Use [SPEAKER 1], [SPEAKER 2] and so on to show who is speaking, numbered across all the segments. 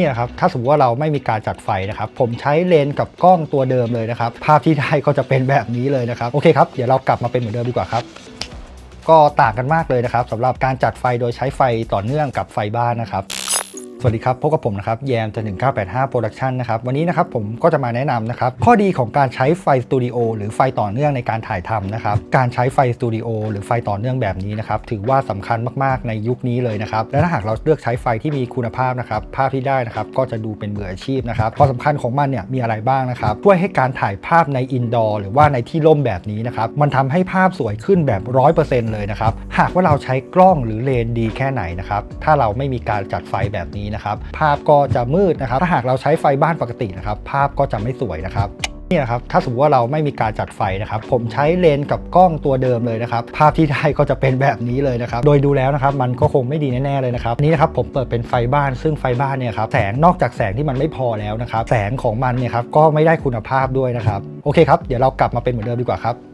[SPEAKER 1] นี่นะครับถ้าสมมติว่าเราไม่มีการจัดไฟนะครับผมใช้เลนส์กับกล้องตัวเดิมเลยนะครับ ภาพที่ได้ก็จะเป็นแบบนี้เลยนะครับ โอเคครับ เดี๋ยวเรากลับมาเป็นเหมือนเดิมดีกว่าครับ ก็ต่างกันมากเลยนะครับสำหรับการจัดไฟโดยใช้ไฟต่อเนื่องกับไฟบ้านนะครับ สวัสดีครับพบกับผมนะครับแยมจะ1985 Production นะครับวันนี้นะครับผมก็จะมาแนะนำนะครับข้อดีของการใช้ไฟสตูดิโอหรือไฟต่อเนื่องในการถ่ายทำนะครับการใช้ไฟสตูดิโอหรือไฟต่อเนื่องแบบนี้นะครับถือว่าสำคัญมากๆในยุคนี้เลยนะครับและถ้าหากเราเลือกใช้ไฟที่มีคุณภาพนะครับภาพที่ได้นะครับก็จะดูเป็นมืออาชีพนะครับความสำคัญของมันเนี่ยมีอะไรบ้างนะครับช่วยให้การถ่ายภาพในอินดอร์หรือว่าในที่ร่มแบบนี้นะครับมันทำให้ภาพสวยขึ้นแบบ 100%เลยนะครับหากว่าเราใช้กล้องหรือเลนดีแค่ไหนนะครับถ้าเราไม่มีการจัดไฟแบบนี้นะครับ ภาพก็จะมืดนะครับ ถ้าหากเราใช้ไฟบ้านปกตินะครับ ภาพก็จะไม่สวยนะครับนี่นะครับ ถ้าสมมติว่าเราไม่มีการจัดไฟนะครับ ผมใช้เลนส์กับกล้องตัวเดิมเลยนะครับ ภาพที่ได้ก็จะเป็นแบบนี้เลยนะครับ โดยดูแล้วนะครับ มันก็คงไม่ดีแน่ๆเลยนะครับนนี้นะครับผมเปิดเป็นไฟบ้าน ซึ่งไฟบ้านเนี่ยครับ แสงนอกจากแสงที่มันไม่พอแล้วนะครับ แสงของมันเนี่ยครับ ก็ไม่ได้คุณภาพด้วยนะครับ โอเคครับ เดี๋ยวเรากลับมาเป็นเหมือนเดิมดีกว่าครับ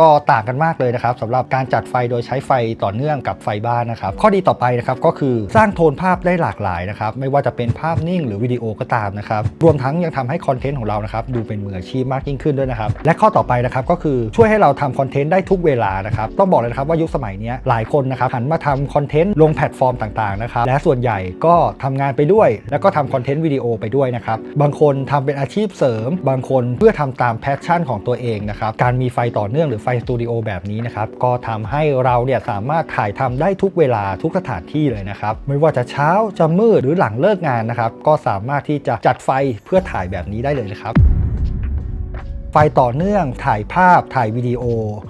[SPEAKER 1] ก็ต่างกันมากเลยนะครับสำหรับการจัดไฟโดยใช้ไฟต่อเนื่องกับไฟบ้านนะครับ ข้อดีต่อไปนะครับก็คือสร้างโทนภาพได้หลากหลายนะครับไม่ว่าจะเป็นภาพนิ่งหรือวิดีโอก็ตามนะครับรวมทั้งยังทำให้คอนเทนต์ของเรานะครับดูเป็นมืออาชีพมากยิ่งขึ้นด้วยนะครับและข้อต่อไปนะครับก็คือช่วยให้เราทำคอนเทนต์ได้ทุกเวลานะครับต้องบอกเลยนะครับว่ายุคสมัยนี้หลายคนนะครับหันมาทำคอนเทนต์ลงแพลตฟอร์มต่างๆนะครับและส่วนใหญ่ก็ทำงานไปด้วย แล้วก็ทำคอนเทนต์วิดีโอไปด้วยนะครับบางคนทำเป็นอาชีพเสริม บางคนเพื่อทำตามแพชชั่นของตัวเองนะครับการมีไฟต่อเนื่องหรือฟสตูดิโอแบบนี้นะครับก็ทำให้เราเนี่ยสามารถถ่ายทำได้ทุกเวลาทุกสถานที่เลยนะครับไม่ว่าจะเช้าจะมืดหรือหลังเลิกงานนะครับก็สามารถที่จะจัดไฟเพื่อถ่ายแบบนี้ได้เลยนะครับ ไฟต่อเนื่อง ถ่ายภาพ ถ่ายวิดีโอ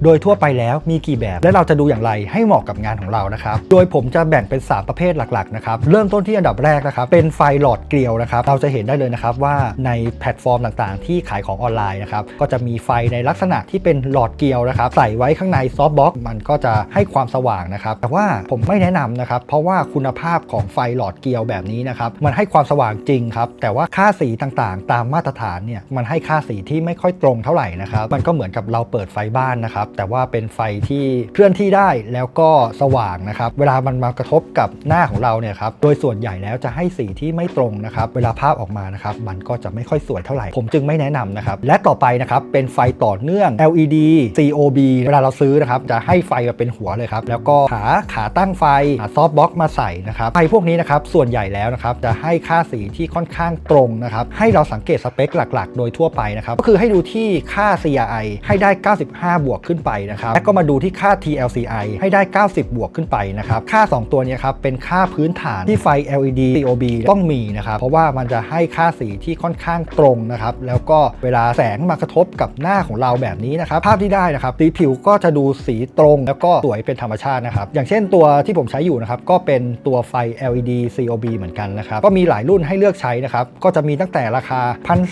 [SPEAKER 1] โดยทั่วไปแล้วมีกี่แบบ และเราจะดูอย่างไรให้เหมาะกับงานของเรานะครับ โดยผมจะแบ่งเป็น 3 ประเภทหลักๆนะครับ เริ่มต้นที่อันดับแรกนะครับ เป็นไฟหลอดเกลียวนะครับ เราจะเห็นได้เลยนะครับว่าในแพลตฟอร์มต่างๆ ที่ขายของออนไลน์นะครับ ก็จะมีไฟในลักษณะที่เป็นหลอดเกลียวนะครับ ใส่ไว้ข้างในซอฟต์บ็อกมันก็จะให้ความสว่างนะครับ แต่ว่าผมไม่แนะนำนะครับ เพราะว่าคุณภาพของไฟหลอดเกลียวแบบนี้นะครับ มันให้ความสว่างจริงครับ แต่ว่าค่าสีต่างๆ ตามมาตรฐานเนี่ย มันให้ค่าสีที่ไม่ค่อยตรงเท่าไหร่นะครับมันก็เหมือนกับเราเปิดไฟบ้านนะครับแต่ว่าเป็นไฟที่เคลื่อนที่ได้แล้วก็สว่างนะครับเวลามันมากระทบกับหน้าของเราเนี่ยครับโดยส่วนใหญ่แล้วจะให้สีที่ไม่ตรงนะครับเวลาภาพออกมานะครับมันก็จะไม่ค่อยสวยเท่าไหร่ ผมจึงไม่แนะนำนะครับและต่อไปนะครับเป็นไฟต่อเนื่อง LED COB เวลาเราซื้อนะครับจะให้ไฟมาเป็นหัวเลยครับแล้วก็ขาขาตั้งไฟหาซอฟต์บ็อกมาใส่นะครับไฟพวกนี้นะครับส่วนใหญ่แล้วนะครับจะให้ค่าสีที่ค่อนข้างตรงนะครับให้เราสังเกตสเปคหลัก ๆ โดยทั่วไปนะครับก็คือให้ดูที่ค่า CRI ให้ได้ 95 บวกขึ้นไปนะครับ และก็มาดูที่ค่า TLCI ให้ได้ 90 บวกขึ้นไปนะครับ ค่า 2 ตัวนี้ครับเป็นค่าพื้นฐานที่ไฟ LED COB ต้องมีนะครับ เพราะว่ามันจะให้ค่าสีที่ค่อนข้างตรงนะครับ แล้วก็เวลาแสงมากระทบกับหน้าของเราแบบนี้นะครับ ภาพที่ได้นะครับสีผิวก็จะดูสีตรง แล้วก็สวยเป็นธรรมชาตินะครับ อย่างเช่นตัวที่ผมใช้อยู่นะครับ ก็เป็นตัวไฟ LED COB เหมือนกันนะครับ ก็มีหลายรุ่นให้เลือกใช้นะครับ ก็จะมีตั้งแต่ราคา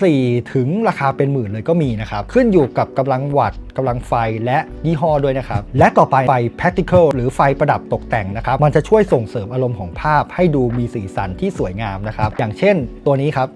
[SPEAKER 1] 1,400ถึงราคาเป็นหมื่นเลยก็มีนะครับ ขึ้นอยู่กับกำลังวัตต์กำลังไฟและยี่ห้อด้วยนะครับ และต่อไปไฟ practical หรือไฟประดับตกแต่งนะครับ มันจะช่วยส่งเสริมอารมณ์ของภาพให้ดูมีสีสันที่สวยงามนะครับ อย่างเช่นตัวนี้ครับ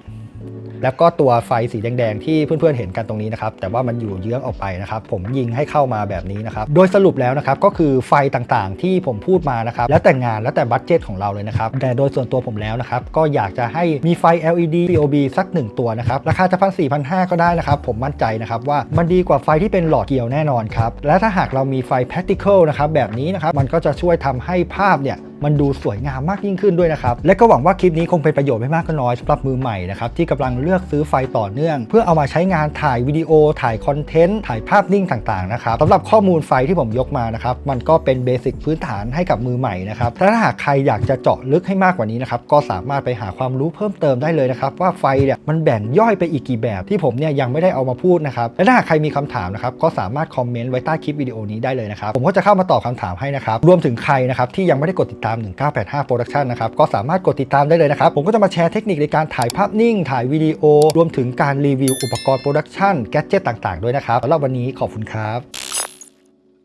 [SPEAKER 1] แล้วก็ตัวไฟสีแดงๆที่เพื่อนๆเห็นกันตรงนี้นะครับแต่ว่ามันอยู่เยื้องออกไปนะครับผมยิงให้เข้ามาแบบนี้นะครับโดยสรุปแล้วนะครับก็คือไฟต่างๆ ที่ผมพูดมานะครับแล้วแต่งานแล้วแต่บัตเจตของเราเลยนะครับแต่โดยส่วนตัวผมแล้วนะครับก็อยากจะให้มีไฟ LED COB สัก 1 ตัวนะครับราคาจะพันสี่พันห้าก็ได้นะครับผมมั่นใจนะครับว่ามันดีกว่าไฟที่เป็นหลอดเกลียวแน่นอนครับและถ้าหากเรามีไฟ practical นะครับแบบนี้นะครับมันก็จะช่วยทำให้ภาพเนี่ย มันดูสวยงามมากยิ่งขึ้นด้วยนะครับ และก็หวังว่าคลิปนี้คงเป็นประโยชน์ไม่มากก็น้อยสำหรับมือใหม่นะครับที่กำลังเลือกซื้อไฟต่อเนื่อง เพื่อเอามาใช้งานถ่ายวิดีโอ ถ่ายคอนเทนต์ถ่ายภาพนิ่งต่างๆนะครับสำหรับข้อมูลไฟที่ผมยกมานะครับมันก็เป็นเบสิกพื้นฐานให้กับมือใหม่นะครับถ้าหากใครอยากจะเจาะลึกให้มากกว่านี้นะครับก็สามารถไปหาความรู้เพิ่มเติมได้เลยนะครับว่าไฟเนี่ยมันแบ่งย่อยไปอีกกี่แบบที่ผมเนี่ยยังไม่ได้เอามาพูดนะครับและถ้าหากใครมีคำถามนะครับก็สามารถคอมเมนต์ไว้ใต้คลิปวิดีโอนี้ได้เลยนะครับผมก็จะเข้ามาตอบคำถามให้นะครับรวมถึงใครนะครับที่ยังไม่ได้กดติดตามาม 1985 Production นะครับก็สามารถกดติดตามได้เลยนะครับ ผมก็จะมาแชร์เทคนิคในการถ่ายภาพนิ่ง ถ่ายวิดีโอ รวมถึงการรีวิวอุปกรณ์โปรดักชันแกจเจตต่างๆ ด้วยนะครับสำหรับวันนี้ขอบคุณครับ